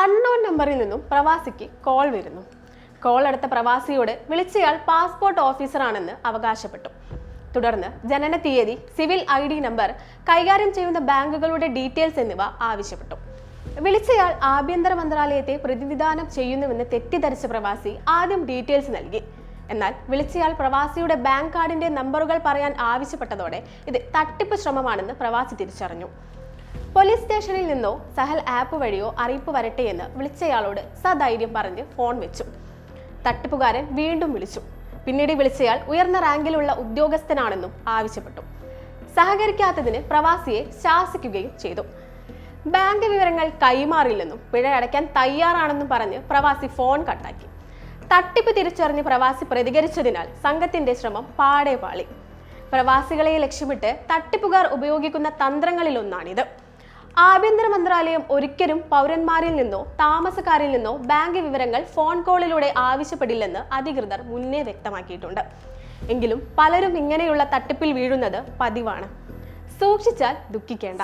Unknown നമ്പറിൽ നിന്നും പ്രവാസിക്ക് call വരുന്നു. കോൾ എടുത്ത പ്രവാസിയോട് വിളിച്ചയാൾ പാസ്പോർട്ട് ഓഫീസറാണെന്ന് അവകാശപ്പെട്ടു. തുടർന്ന് ജനന തീയതി സിവിൽ ഐ ഡി നമ്പർ കൈകാര്യം ചെയ്യുന്ന ബാങ്കുകളുടെ ഡീറ്റെയിൽസ് എന്നിവ ആവശ്യപ്പെട്ടു. വിളിച്ചയാൾ ആഭ്യന്തര മന്ത്രാലയത്തെ പ്രതിനിധാനം ചെയ്യുന്നുവെന്ന് തെറ്റിദ്ധരിച്ച പ്രവാസി ആദ്യം ഡീറ്റെയിൽസ് നൽകി. എന്നാൽ വിളിച്ചയാൾ പ്രവാസിയുടെ ബാങ്ക് കാർഡിന്റെ നമ്പറുകൾ പറയാൻ ആവശ്യപ്പെട്ടതോടെ ഇത് തട്ടിപ്പ് ശ്രമമാണെന്ന് പ്രവാസി തിരിച്ചറിഞ്ഞു. പോലീസ് സ്റ്റേഷനിൽ നിന്നോ സഹൽ ആപ്പ് വഴിയോ അറിയിപ്പ് വരട്ടെ എന്ന് വിളിച്ചയാളോട് സധൈര്യം പറഞ്ഞ് ഫോൺ വെച്ചു. തട്ടിപ്പുകാരൻ വീണ്ടും വിളിച്ചു. പിന്നീട് വിളിച്ചയാൾ ഉയർന്ന റാങ്കിലുള്ള ഉദ്യോഗസ്ഥനാണെന്നും ആവശ്യപ്പെട്ടു. സഹകരിക്കാത്തതിന് പ്രവാസിയെ ശാസിക്കുകയും ചെയ്തു. ബാങ്ക് വിവരങ്ങൾ കൈമാറില്ലെന്നും പിഴ അടയ്ക്കാൻ തയ്യാറാണെന്നും പറഞ്ഞ് പ്രവാസി ഫോൺ കട്ടാക്കി. തട്ടിപ്പ് തിരിച്ചറിഞ്ഞ് പ്രവാസി പ്രതികരിച്ചതിനാൽ സംഘത്തിന്റെ ശ്രമം പാടെ പാളി. പ്രവാസികളെ ലക്ഷ്യമിട്ട് തട്ടിപ്പുകാർ ഉപയോഗിക്കുന്ന തന്ത്രങ്ങളിലൊന്നാണിത്. ആഭ്യന്തര മന്ത്രാലയം ഒരിക്കലും പൗരന്മാരിൽ നിന്നോ താമസക്കാരിൽ നിന്നോ ബാങ്ക് വിവരങ്ങൾ ഫോൺ കോളിലൂടെ ആവശ്യപ്പെടില്ലെന്ന് അധികൃതർ മുന്നേ വ്യക്തമാക്കിയിട്ടുണ്ട്. എങ്കിലും പലരും ഇങ്ങനെയുള്ള തട്ടിപ്പിൽ വീഴുന്നത് പതിവാണ്. സൂക്ഷിച്ചാൽ ദുഃഖിക്കേണ്ട.